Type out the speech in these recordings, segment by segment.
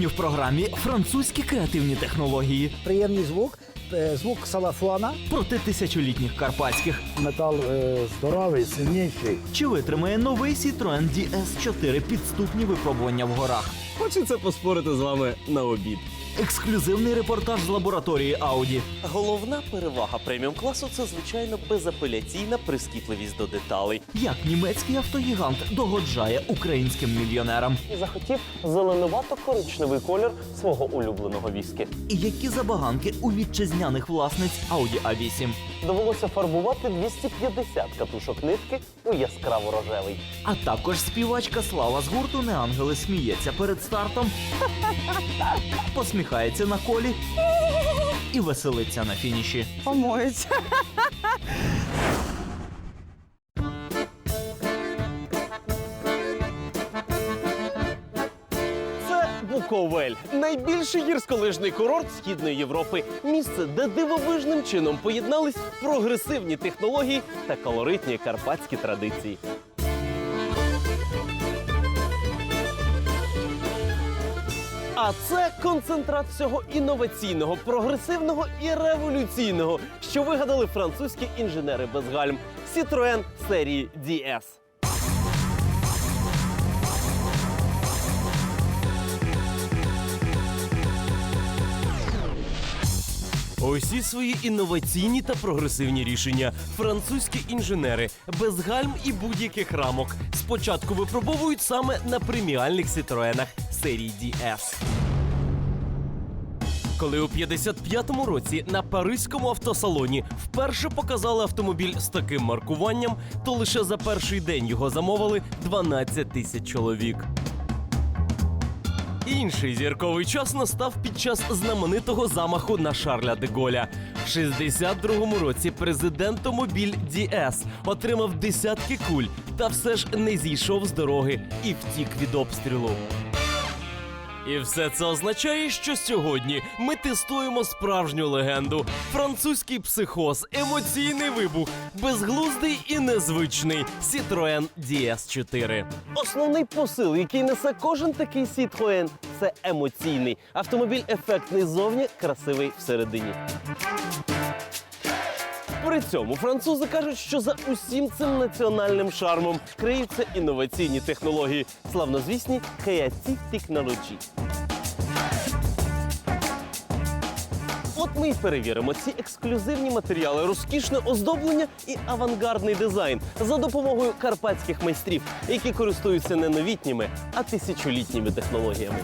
Сьогодні в програмі французькі креативні технології Приємний звук, е, звук салафона. проти тисячолітніх карпатських. Метал е, здоровий, сильніший. Чи витримає новий Citroen DS4 підступні випробування в горах? Хочеться поспорити з вами на обід. Ексклюзивний репортаж з лабораторії Audi. Головна перевага преміум класу це звичайно безапеляційна прискіпливість до деталей. Як німецький автогігант догоджає українським мільйонерам. І захотів зеленувато-коричневий колір свого улюбленого віскі. І які забаганки у вітчизняних власниць Audi A8. Довелося фарбувати 250 катушок нитки у яскраво рожевий. А також співачка Слава з гурту Неангели сміється перед стартом, посміхається на колі і веселиться на фініші. Помоють. Це Буковель, найбільший гірськолижний курорт Східної Європи. Місце, де дивовижним чином поєднались прогресивні технології та колоритні карпатські традиції. А це концентрат всього інноваційного, прогресивного і революційного, що вигадали французькі інженери без гальм Citroën серії DS. Усі свої інноваційні та прогресивні рішення французькі інженери без гальм і будь-яких рамок спочатку випробовують саме на преміальних Citroenах серії DS. Коли у 55-му році на паризькому автосалоні вперше показали автомобіль з таким маркуванням, то лише за перший день його замовили 12 тисяч чоловік. Інший зірковий час настав під час знаменитого замаху на Шарля де Голля. В 62-му році президент Мобіль DS отримав десятки куль та все ж не зійшов з дороги і втік від обстрілу. І все це означає, що сьогодні ми тестуємо справжню легенду: французький психоз, емоційний вибух, безглуздий і незвичний Citroën DS4. Основний посил, який несе кожен такий Citroën, це емоційний. Автомобіль ефектний зовні, красивий всередині. При цьому французи кажуть, що за усім цим національним шармом криються інноваційні технології, славнозвісні Creative Technology. От ми й перевіримо ці ексклюзивні матеріали, розкішне оздоблення і авангардний дизайн за допомогою карпатських майстрів, які користуються не новітніми, а тисячолітніми технологіями.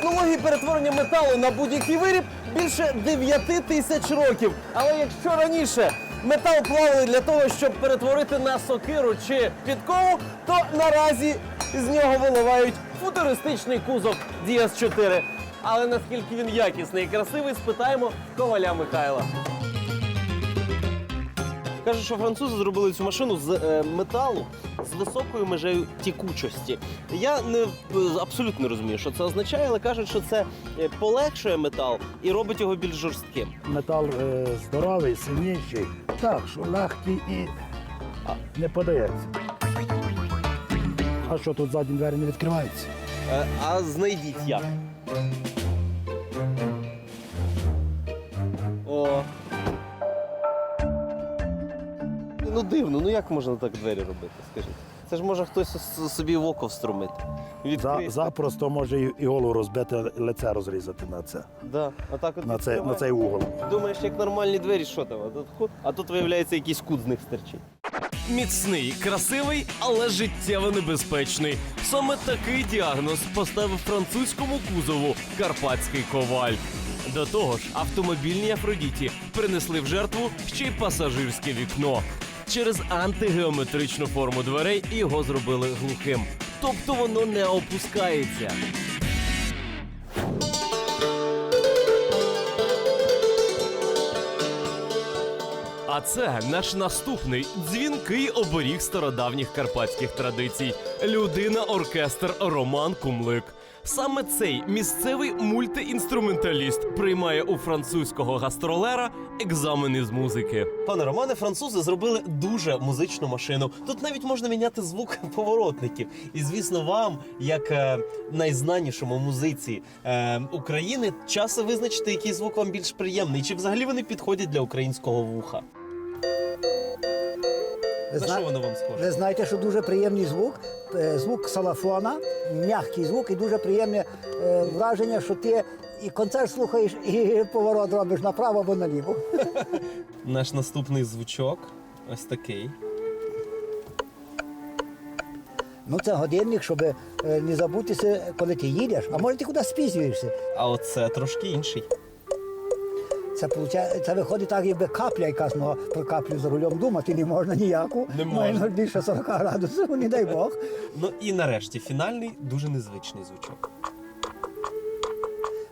Технології перетворення металу на будь-який виріб більше 9 тисяч років. Але якщо раніше метал плавили для того, щоб перетворити на сокиру чи підкову, то наразі з нього виливають футуристичний кузов DS4. Але наскільки він якісний і красивий, спитаємо коваля Михайла. Кажуть, що французи зробили цю машину з е, металу з високою межею тікучості. Я не е, абсолютно не розумію, що це означає, але кажуть, що це е, полегшує метал і робить його більш жорстким. Метал е, здоровий, сильніший. Так, що легкий і а, не подається. А що тут задні двері не відкриваються? Е, а знайдіть як. Дивно, ну як можна так двері робити, скажіть? Це ж може хтось собі в око встромити. За, запросто може і, голову розбити, лице розрізати на це, Да. А так от на, це, на цей угол. Думаєш, як нормальні двері, що там? А тут, а тут виявляється якийсь кут з них стерчить. Міцний, красивий, але життєво небезпечний. Саме такий діагноз поставив французькому кузову карпатський коваль. До того ж, автомобільній Афродіті принесли в жертву ще й пасажирське вікно. Через антигеометричну форму дверей його зробили глухим. Тобто воно не опускається. А це наш наступний дзвінкий оберіг стародавніх карпатських традицій. Людина-оркестр Роман Кумлик. Саме цей місцевий мультиінструменталіст приймає у французького гастролера екзамени з музики. Пане Романе, французи зробили дуже музичну машину. Тут навіть можна міняти звук поворотників. І звісно, вам, як е, найзнанішому музиці е, України, часу визначити, який звук вам більш приємний, чи взагалі вони підходять для українського вуха. Ви, На зна- що воно вам схоже? ви знаєте, що дуже приємний звук, е, звук салафона, м'який звук і дуже приємне е, враження, що ти і концерт слухаєш, і поворот робиш направо або наліво. Наш наступний звучок ось такий. Ну це годинник, щоб е, не забутися, коли ти їдеш, а може ти кудись спізнюєшся. А оце трошки інший. Це, получає- це виходить так, якби капля якась, ну, про каплю за рулем думати не можна ніяку. Не можна. більше 40 градусів, не дай Бог. Ну і нарешті фінальний дуже незвичний звучок.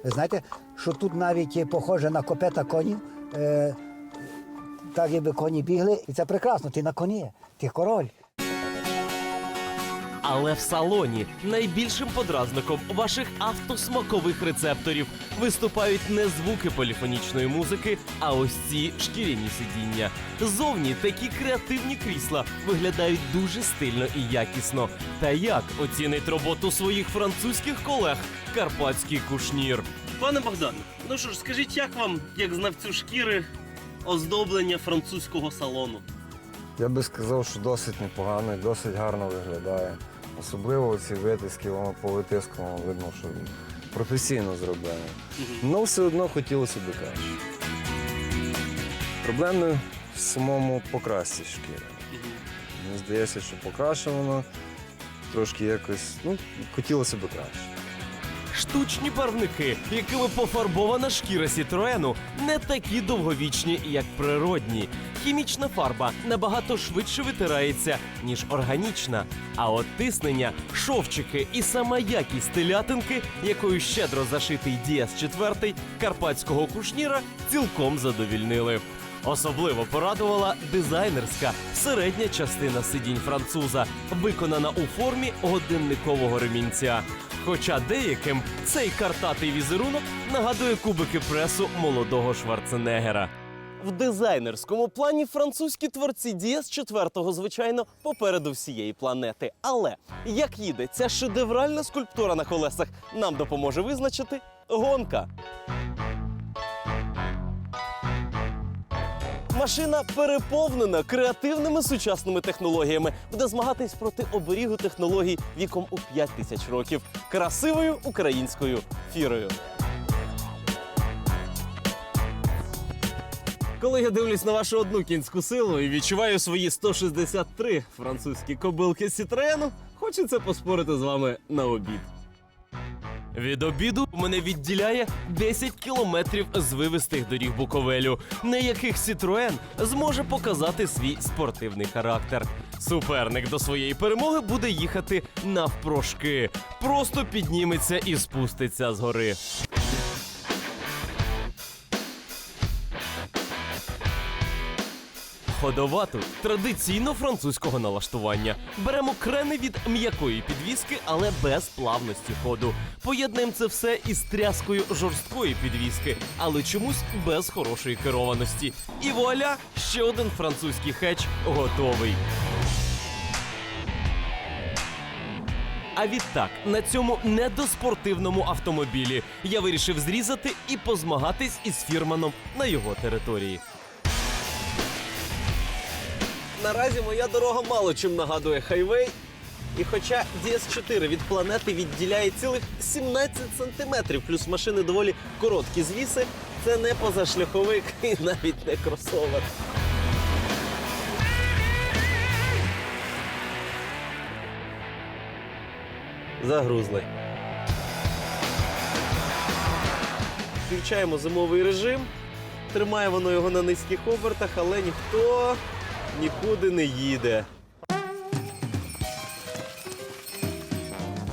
Ви знаєте, що тут навіть похоже на копета конів. Е, так якби коні бігли, і це прекрасно, ти на коні, ти король. Але в салоні найбільшим подразником ваших автосмакових рецепторів виступають не звуки поліфонічної музики, а ось ці шкіряні сидіння. Зовні такі креативні крісла виглядають дуже стильно і якісно. Та як оцінить роботу своїх французьких колег карпатський кушнір? Пане Богдане, ну що ж, скажіть, як вам, як знавцю шкіри, оздоблення французького салону? Я би сказав, що досить непогано досить гарно виглядає. Особливо ці витиски, воно по витискам видно, що професійно зроблено. Але все одно хотілося б краще. Проблеми в самому покрасці шкіри. Мені здається, що покрашено трошки якось, ну, хотілося б краще. Штучні барвники, якими пофарбована шкіра Сітроену, не такі довговічні, як природні. Хімічна фарба набагато швидше витирається, ніж органічна. А от тиснення, шовчики і сама якість телятинки, якою щедро зашитий Діас 4 карпатського кушніра, цілком задовільнили. Особливо порадувала дизайнерська середня частина сидінь француза, виконана у формі годинникового ремінця. Хоча деяким цей картатий візерунок нагадує кубики пресу молодого Шварценеггера. В дизайнерському плані французькі творці Діас 4 звичайно, попереду всієї планети. Але як їде ця шедевральна скульптура на колесах, нам допоможе визначити гонка. Машина переповнена креативними сучасними технологіями, буде змагатись проти оберігу технологій віком у 5 тисяч років красивою українською фірою. Коли я дивлюсь на вашу одну кінську силу і відчуваю свої 163 французькі кобилки Сітрену, хочеться поспорити з вами на обід. Від обіду мене відділяє 10 кілометрів звивистих доріг Буковелю, на яких Сітроен зможе показати свій спортивний характер. Суперник до своєї перемоги буде їхати навпрошки, просто підніметься і спуститься з гори. Ходова тут традиційно французького налаштування. Беремо крени від м'якої підвіски, але без плавності ходу. Поєднуємо це все із тряскою жорсткої підвіски, але чомусь без хорошої керованості. І вуаля, ще один французький хетч готовий. А відтак на цьому недоспортивному автомобілі я вирішив зрізати і позмагатись із фірманом на його території. Наразі моя дорога мало чим нагадує хайвей. І хоча DS4 від планети відділяє цілих 17 сантиметрів, плюс машини доволі короткі звіси, це не позашляховик і навіть не кросовер. Загрузли. Включаємо зимовий режим. Тримає воно його на низьких обертах, але ніхто нікуди не їде.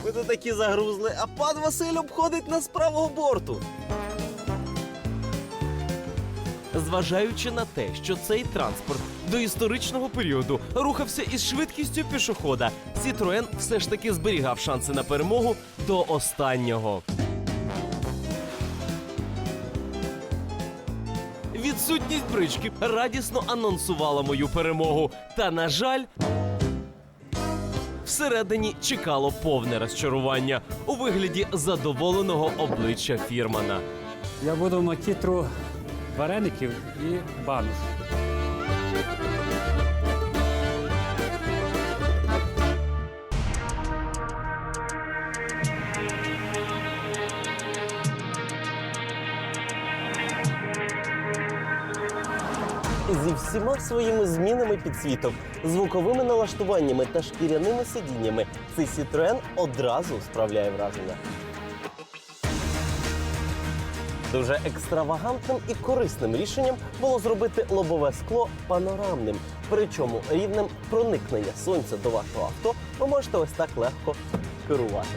Ми тут такі загрузли, а пан Василь обходить нас з правого борту. Зважаючи на те, що цей транспорт до історичного періоду рухався із швидкістю пішохода, Citroen все ж таки зберігав шанси на перемогу до останнього. Відсутність брички радісно анонсувала мою перемогу. Та, на жаль, всередині чекало повне розчарування у вигляді задоволеного обличчя фірмана. Я буду макітру вареників і бануш. Зі всіма своїми змінами підсвіток, звуковими налаштуваннями та шкіряними сидіннями цей Citroen одразу справляє враження. Дуже екстравагантним і корисним рішенням було зробити лобове скло панорамним. Причому рівнем проникнення сонця до вашого авто ви можете ось так легко керувати.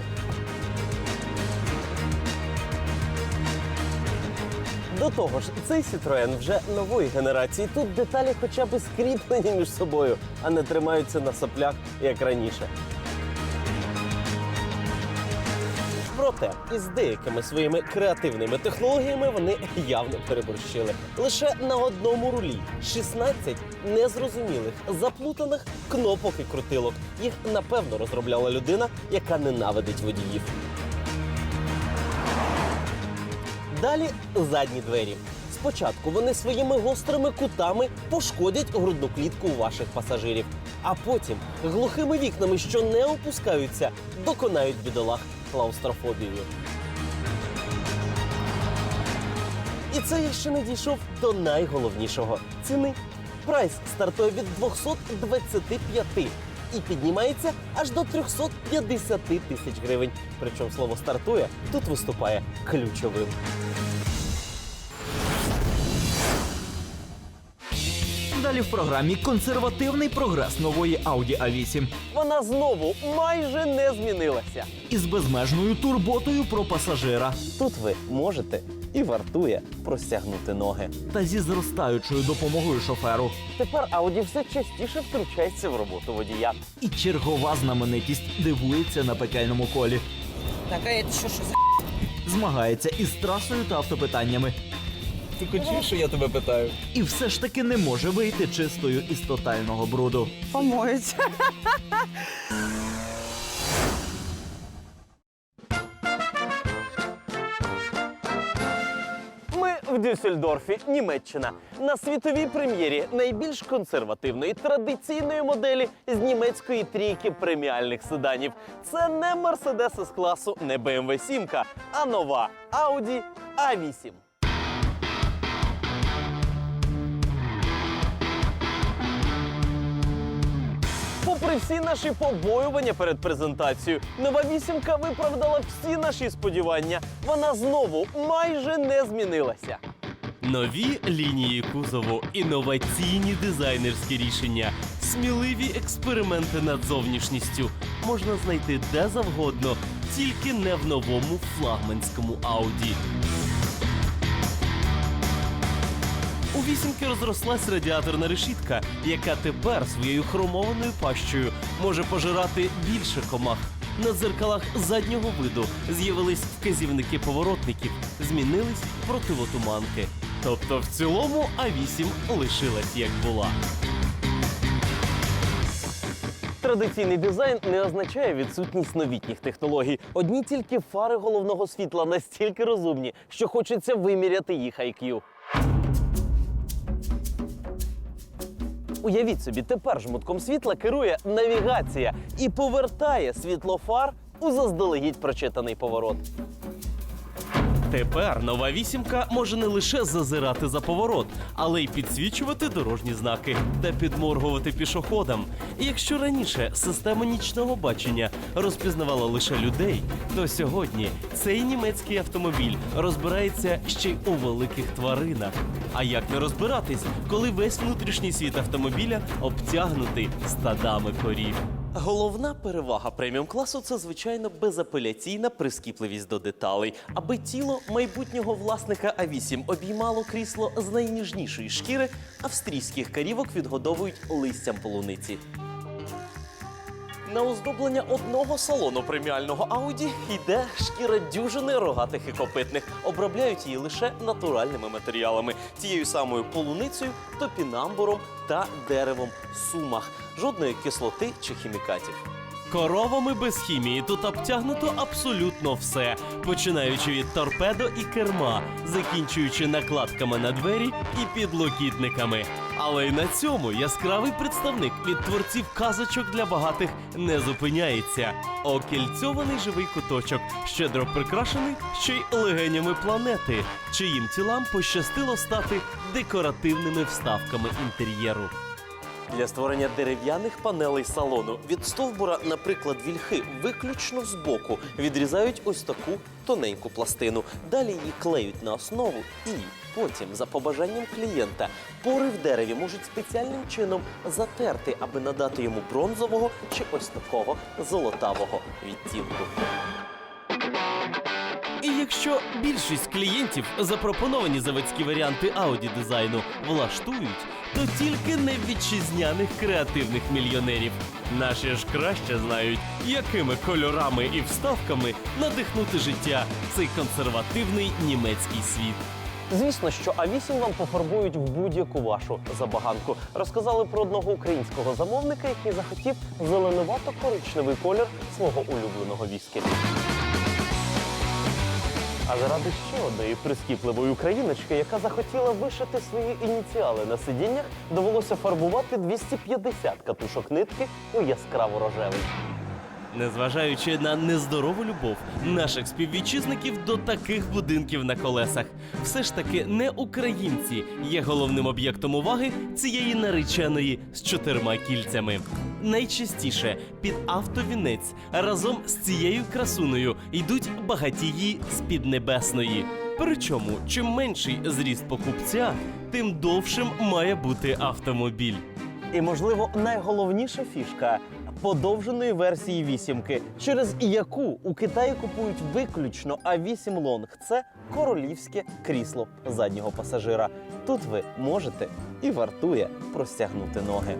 До того ж, цей Citroen вже нової генерації. Тут деталі хоча б скріплені між собою, а не тримаються на соплях, як раніше. Проте із деякими своїми креативними технологіями вони явно переборщили. Лише на одному рулі 16 незрозумілих, заплутаних кнопок і крутилок. Їх напевно розробляла людина, яка ненавидить водіїв. Далі задні двері. Спочатку вони своїми гострими кутами пошкодять грудну клітку ваших пасажирів, а потім глухими вікнами, що не опускаються, доконають бідолах клаустрофобією. І це я ще не дійшов до найголовнішого ціни. Прайс стартує від 225 і піднімається аж до 350 тисяч гривень. Причому слово стартує тут виступає ключовим. Далі в програмі консервативний прогрес нової Audi A8 Вона знову майже не змінилася. із безмежною турботою про пасажира Тут ви можете і вартує простягнути ноги. та зі зростаючою допомогою шоферу. Тепер Audi все частіше втручається в роботу водія. І чергова знаменитість дивується на пекельному колі. Так, а это что, что за Змагається із трасою та автопитаннями. Ти хочеш, що я тебе питаю? І все ж таки не може вийти чистою із тотального бруду. помоете? Ми Дюссельдорфі, Німеччина, на світовій прем'єрі найбільш консервативної традиційної моделі з німецької трійки преміальних седанів. Це не Мерседес з класу, не BMW 7, а нова Audi A8. Попри всі наші побоювання перед презентацією, нова вісімка виправдала всі наші сподівання. Вона знову майже не змінилася. Нові лінії кузову, інноваційні дизайнерські рішення, сміливі експерименти над зовнішністю можна знайти де завгодно, тільки не в новому флагманському Audi. Вісімки розрослась радіаторна решітка, яка тепер своєю хромованою пащею може пожирати більше комах. На дзеркалах заднього виду з'явились вказівники поворотників, змінились противотуманки. Тобто в цілому А8 лишилась як була. Традиційний дизайн не означає відсутність новітніх технологій. Одні тільки фари головного світла настільки розумні, що хочеться виміряти їх IQ. Уявіть собі, тепер жмутком світла керує навігація і повертає світло фар у заздалегідь прочитаний поворот. Тепер нова вісімка може не лише зазирати за поворот, але й підсвічувати дорожні знаки та підморгувати пішоходам. Якщо раніше система нічного бачення розпізнавала лише людей, то сьогодні цей німецький автомобіль розбирається ще й у великих тваринах. А як не розбиратись, коли весь внутрішній світ автомобіля обтягнутий стадами корів? Головна перевага преміум класу це звичайно безапеляційна прискіпливість до деталей, аби тіло майбутнього власника А8 обіймало крісло з найніжнішої шкіри, австрійських карівок відгодовують листям полуниці. На оздоблення одного салону преміального Ауді йде шкіра дюжини рогатих і копитних. Обробляють її лише натуральними матеріалами, тією самою полуницею, топінамбуром та деревом сумах. Жодної кислоти чи хімікатів. Коровами без хімії тут обтягнуто абсолютно все, починаючи від торпедо і керма, закінчуючи накладками на двері і підлокітниками. Але й на цьому яскравий представник від творців казочок для багатих не зупиняється. Окільцьований живий куточок, щедро прикрашений ще й легенями планети, чиїм тілам пощастило стати декоративними вставками інтер'єру. Для створення дерев'яних панелей салону від стовбура, наприклад, вільхи, виключно збоку відрізають ось таку тоненьку пластину. Далі її клеють на основу і потім, за побажанням клієнта, пори в дереві можуть спеціальним чином затерти, аби надати йому бронзового чи ось такого золотавого відтінку. Якщо більшість клієнтів запропоновані заводські варіанти Audi дизайну влаштують, то тільки не вітчизняних креативних мільйонерів. Наші ж краще знають, якими кольорами і вставками надихнути життя цей консервативний німецький світ. Звісно, що А8 вам пофарбують в будь-яку вашу забаганку. Розказали про одного українського замовника, який захотів зеленувато-коричневий колір свого улюбленого віскі. А заради ще одної прискіпливої україночки, яка захотіла вишити свої ініціали на сидіннях, довелося фарбувати 250 катушок нитки у яскраво рожевий. Незважаючи на нездорову любов наших співвітчизників до таких будинків на колесах, все ж таки не українці є головним об'єктом уваги цієї нареченої з чотирма кільцями. Найчастіше під автовінець разом з цією красуною йдуть багатії з піднебесної. Причому, чим менший зріст покупця, тим довшим має бути автомобіль. І, можливо, найголовніша фішка подовженої версії вісімки, через яку у Китаї купують виключно А8 лонг. Це королівське крісло заднього пасажира. Тут ви можете і вартує простягнути ноги.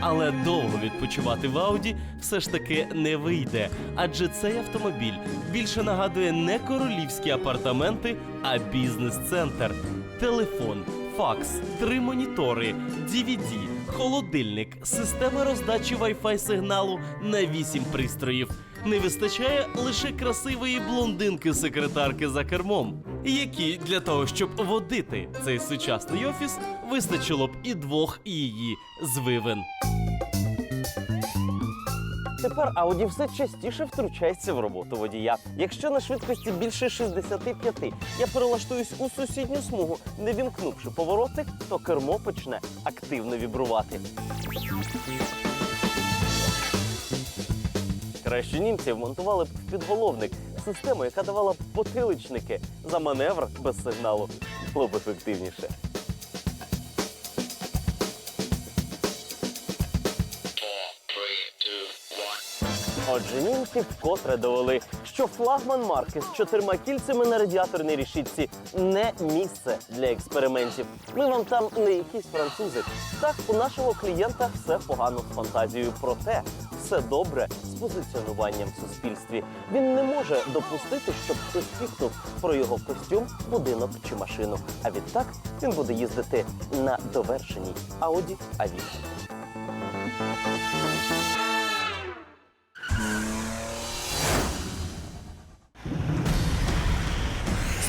Але довго відпочивати в Ауді все ж таки не вийде, адже цей автомобіль більше нагадує не королівські апартаменти, а бізнес-центр. Телефон, факс, три монітори, DVD, холодильник, система роздачі Wi-Fi сигналу на вісім пристроїв. Не вистачає лише красивої блондинки-секретарки за кермом, які для того, щоб водити цей сучасний офіс, вистачило б і двох її звивин. Тепер Audi все частіше втручається в роботу водія. Якщо на швидкості більше 65 я перелаштуюсь у сусідню смугу, не вімкнувши поворотник, то кермо почне активно вібрувати. Краще німці вмонтували б в підголовник систему, яка давала потиличники за маневр без сигналу. Було б ефективніше. Отже, німці вкотре довели, що флагман марки з чотирма кільцями на радіаторній решітці не місце для експериментів. Ми вам там не якісь французи. Так, у нашого клієнта все погано з фантазією. Проте все добре з позиціонуванням в суспільстві. Він не може допустити, щоб хтось пікнув про його костюм, будинок чи машину. А відтак він буде їздити на довершеній Audi A8.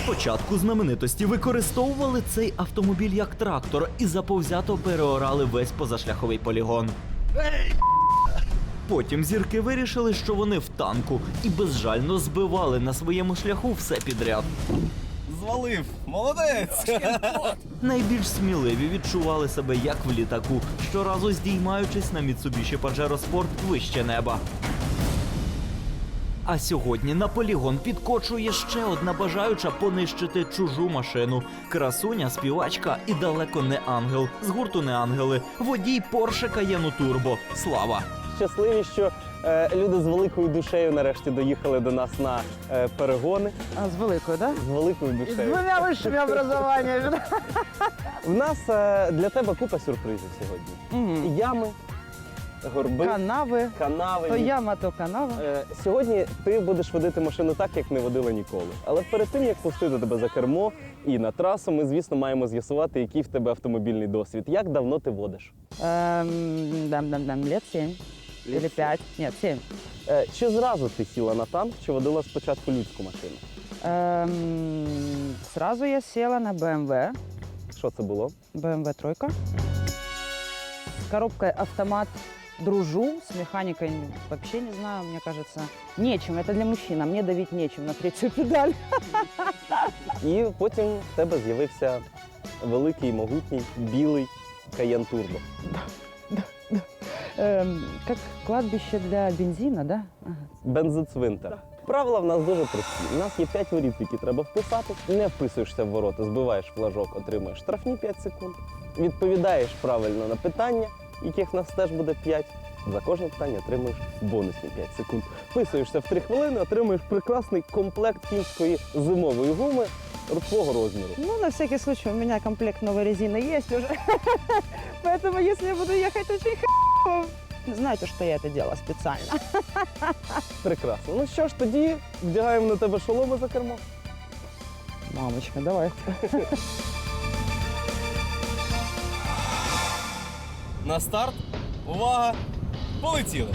Спочатку знаменитості використовували цей автомобіль як трактор і заповзято переорали весь позашляховий полігон. Потім зірки вирішили, що вони в танку і безжально збивали на своєму шляху все підряд. Звалив. Молодець! Найбільш сміливі відчували себе як в літаку, щоразу здіймаючись на Mitsubishi Pajero Sport вище неба. А сьогодні на полігон підкочує ще одна бажаюча понищити чужу машину. Красуня, співачка і далеко не ангел. З гурту не ангели. Водій Porsche Cayenne Turbo. Слава! Щасливі, що е, люди з великою душею нарешті доїхали до нас на е, перегони. А, з великою, так? З великою? З душею. двома вищими образованнями. В нас е, для тебе купа сюрпризів сьогодні. Мгм. Ями, горби, Канави. канави. То яма, то канава. Е, Сьогодні ти будеш водити машину так, як не водила ніколи. Але перед тим як пустити тебе за кермо і на трасу, ми, звісно, маємо з'ясувати, який в тебе автомобільний досвід. Як давно ти водиш? Эм, дам-дам-дам, лет семь. Или пять. Нет, семь. Е, Чи зразу ти сіла на танк, чи водила спочатку людську машину? Эм, сразу я села на BMW. Що це було? BMW тройка. С коробкой автомат дружу, с механикой вообще не знаю, мне кажется, нечем. Это для мужчин, а мне давить нечем на третью педаль. І потім в тебе з'явився великий, могутній, білий Cayenne Turbo. Эм, как кладбище для бензина, да? Ага. Бензоцвинтар. Правила в нас дуже прості. У нас є 5 воріт, які треба вписати. Не вписуєшся в ворота, збиваєш флажок, отримуєш штрафні 5 секунд. Відповідаєш правильно на питання, яких в нас теж буде 5. За кожне питання отримуєш бонусні 5 секунд. Вписуєшся в 3 хвилини, отримуєш прекрасний комплект фінської зимової гуми твого розміру. Ну, на всякий случай, у меня комплект новой резины есть уже. Поэтому, если я буду ехать очень х**ово, знаете, что я это делала специально. Прекрасно. Ну що ж, тоді вдягаємо на тебе шоломи за кермо. Мамочка, давай. На старт. Увага! Полетіли!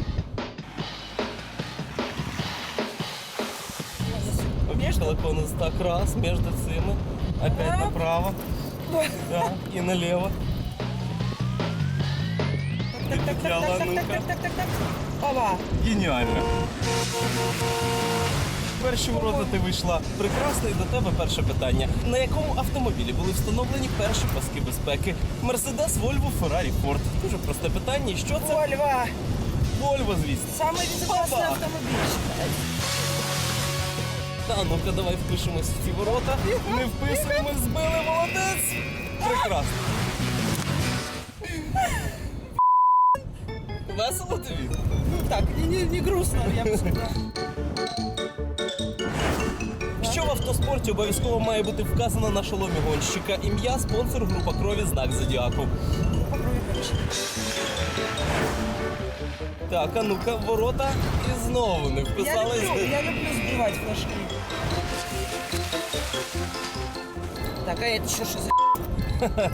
Об'їхали конус так раз між цими. Опять направо. Так, і наліво. Відлетіла, ну-ка. Опа. Геніально. Перші ворота ти вийшла прекрасно, і до тебе перше питання. На якому автомобілі були встановлені перші паски безпеки? Мерседес, Вольво, Феррарі, Форд. Дуже просте питання. І що це? Вольво. Вольво, звісно. Самый безопасный Опа. автомобиль. Та ну-ка, давай впишемось в ці ворота. Не вписуємось, збили, молодець. Прекрасно. Весело тобі? Так, не, не грустно, я бы сказала. Що в автоспорті обов'язково має бути вказано на шоломі гонщика? Ім'я, спонсор, група крові, знак зодіаку. Так, а ну-ка, ворота і знову не вписались. я люблю сбивать флажки. Так, а это что, что за...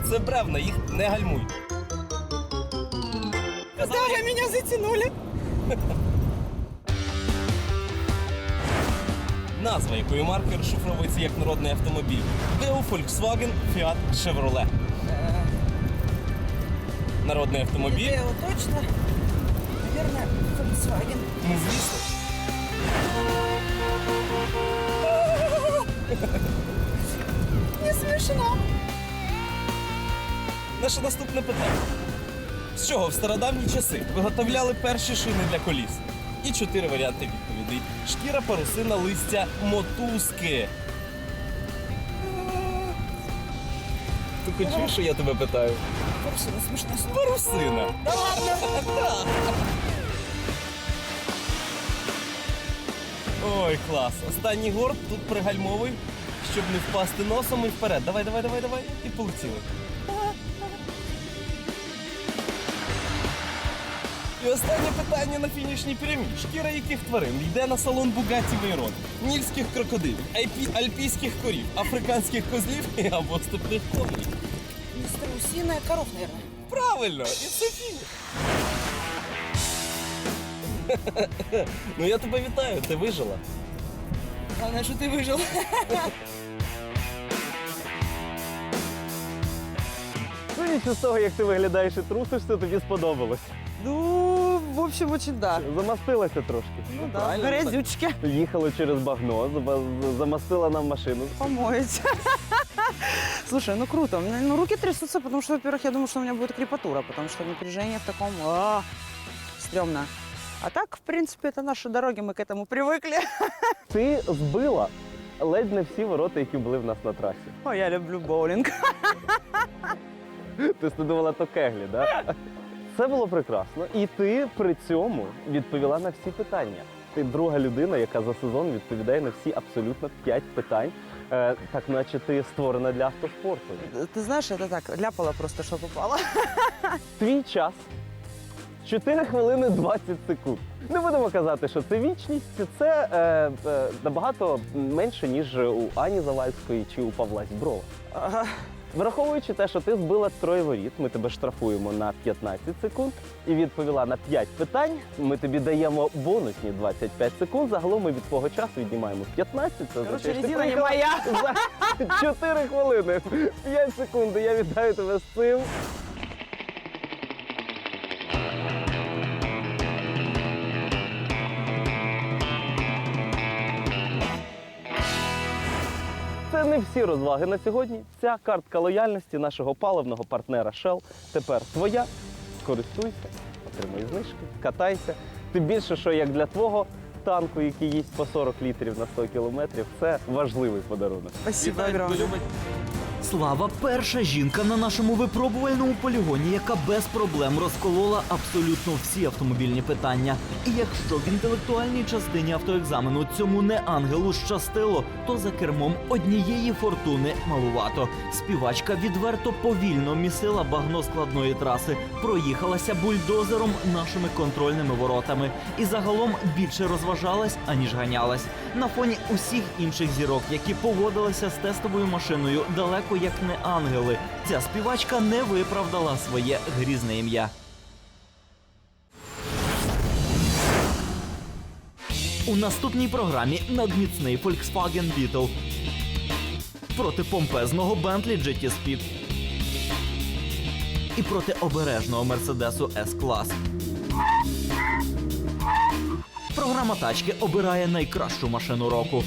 Це бревна, їх не гальмуй. Казали, вы меня затянули? Назва якої марки розшифровується як народний автомобіль. Deo, Volkswagen, Fiat, Chevrolet. Народний автомобіль. Део точно. Наверное, Volkswagen. Ну, звісно. Не смешно. Наше наступне питання. З чого в стародавні часи виготовляли перші шини для коліс? І чотири варіанти відповідей: шкіра, парусина, листя, мотузки. Ти чуєш, що я тебе питаю? Парусина, слово. Парусина. Да ладно. Ой, клас. Останній горб тут пригальмовуй, щоб не впасти носом і вперед. Давай, давай, давай, давай. І полетіли. І останнє питання на фінішній прямій. Шкіра яких тварин йде на салон Бугаті Вейрон, нільських крокодилів, айпі- альпійських корів, африканських козлів або степних коней. Страусиная коров, наверное. Правильно, і це фініш. ну я тебе вітаю, ти вижила. Главное, что ты выжил. Судячи з того, як ти виглядаєш і трусишся, тобі сподобалось. Ну, в общем, очень да. Замастилася трошки. Ну да, правильно, грязючки. Їхали через багно, заба- замастила нам машину. Помоете. Слушай, ну круто. У меня, Ну, руки трясутся, потому что, во-первых, я думаю, что у меня будет крепатура, потому что напряжение в таком... А, стрёмно. А так, в принципе, это наши дороги, мы к этому привыкли. Ти збила ледь не всі ворота, які були в нас на трасі. Ой, я люблю боулинг. Ти студувала то кеглі, да? Це було прекрасно. І ти при цьому відповіла на всі питання. Ти друга людина, яка за сезон відповідає на всі абсолютно п'ять питань. Е, так наче ти створена для автоспорту. Ты знаешь, это так, ляпала просто, что попало. Твій час 4 хвилини 20 секунд. Не будемо казати, що це вічність. Це е, е, набагато менше, ніж у Ані Завальської чи у Павла Зіброва. Ага. Враховуючи те, що ти збила троє воріт, ми тебе штрафуємо на 15 секунд і відповіла на 5 питань. Ми тобі даємо бонусні 25 секунд. Загалом ми від твого часу віднімаємо 15. Це означає, що ти резина не моя. За 4 хвилини. 5 секунд. Я вітаю тебе з цим. Не всі розваги на сьогодні. Ця картка лояльності нашого паливного партнера Shell тепер твоя. Користуйся, отримуй знижки, катайся. Тим більше, що як для твого танку, який їсть по 40 літрів на 100 кілометрів, це важливий подарунок. Спасибо огромное. Слава перша жінка на нашому випробувальному полігоні, яка без проблем розколола абсолютно всі автомобільні питання. І якщо в інтелектуальній частині автоекзамену цьому не ангелу щастило, то за кермом однієї фортуни малувато. Співачка відверто повільно місила багно складної траси, проїхалася бульдозером нашими контрольними воротами і загалом більше розважалась, аніж ганялась. На фоні усіх інших зірок, які поводилися з тестовою машиною далеко як не ангели, ця співачка не виправдала своє грізне ім'я. У наступній програмі надміцний Volkswagen Beetle проти помпезного Bentley GT Speed і проти обережного Мерседесу S-клас. Програма тачки обирає найкращу машину року.